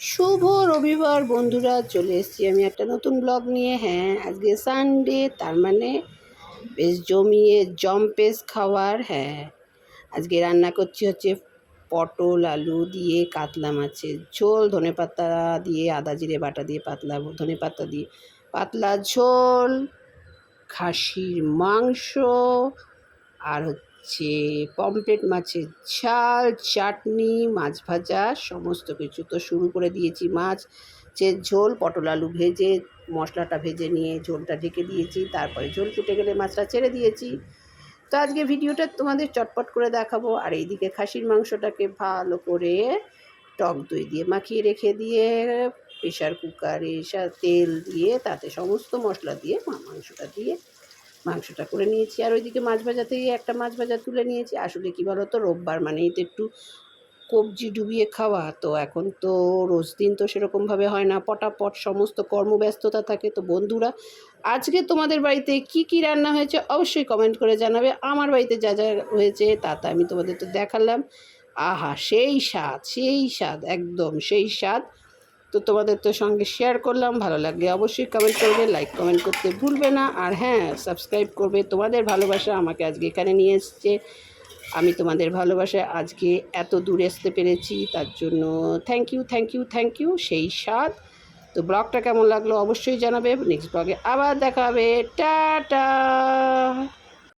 শুভ রবিবার, বন্ধুরা। চলে এসেছি আমি একটা নতুন ব্লগ নিয়ে। হ্যাঁ আজকে সানডে তার মানে বেশ জমিয়ে জম্পেস খাওয়ার। হ্যাঁ আজকে রান্না করছি হচ্ছে পটল, আলু দিয়ে কাতলা মাছের ঝোল, ধনে পাতা দিয়ে আদা জিরে বাটা দিয়ে পাতলা, ধনে পাতা দিয়ে পাতলা ঝোল, খাসির মাংস, আর হচ্ছে পমফ্রেট, মাছের ঝাল, চাটনি, মাছ ভাজা, সমস্ত কিছু। তো শুরু করে দিয়েছি মাছ, যে ঝোল, পটল আলু ভেজে, মশলাটা ভেজে নিয়ে ঝোলটা ঢেকে দিয়েছি। তারপরে ঝোল ফুটে গেলে মাছটা ছেড়ে দিয়েছি। তো আজকে ভিডিওটা তোমাদের চটপট করে দেখাবো। আর এইদিকে খাসির মাংসটাকে ভালো করে টক দই দিয়ে মাখিয়ে রেখে দিয়ে প্রেশার কুকারে তেল দিয়ে, তাতে সমস্ত মশলা দিয়ে মাংসটা দিয়ে মাংসটা করে নিয়েছি। আর ওইদিকে মাছ ভাজা থেকে একটা মাছ ভাজা তুলে নিয়েছি। আসলে কী বলো তো রোববার মানেই তো একটু কবজি ডুবিয়ে খাওয়া। তো এখন তো রোজ দিন তো সেরকমভাবে হয় না। পটাপট সমস্ত কর্মব্যস্ততা থাকে। তো বন্ধুরা, আজকে তোমাদের বাড়িতে কি কি রান্না হয়েছে অবশ্যই কমেন্ট করে জানাবে। আমার বাড়িতে যা যা হয়েছে তা তা আমি তোমাদের তো দেখালাম। আহা, সেই স্বাদ সেই স্বাদ, একদম সেই স্বাদ। তো তোমাদের তো সঙ্গে শেয়ার করলাম, ভালো লাগলে অবশ্যই কমেন্ট করবে লাইক কমেন্ট করতে ভুলবে না। আর হ্যাঁ সাবস্ক্রাইব করবে, তোমাদের ভালোবাসা আমাকে আজকে এখানে নিয়ে এসছে। আমি তোমাদের ভালোবাসায় আজকে এত দূর আসতে পেরেছি, তার জন্য thank you thank you thank you সেই স্বাদ। তো ব্লগটা কেমন লাগল অবশ্যই জানাবে নেক্সট ব্লগে আবার দেখা হবে। টাটা!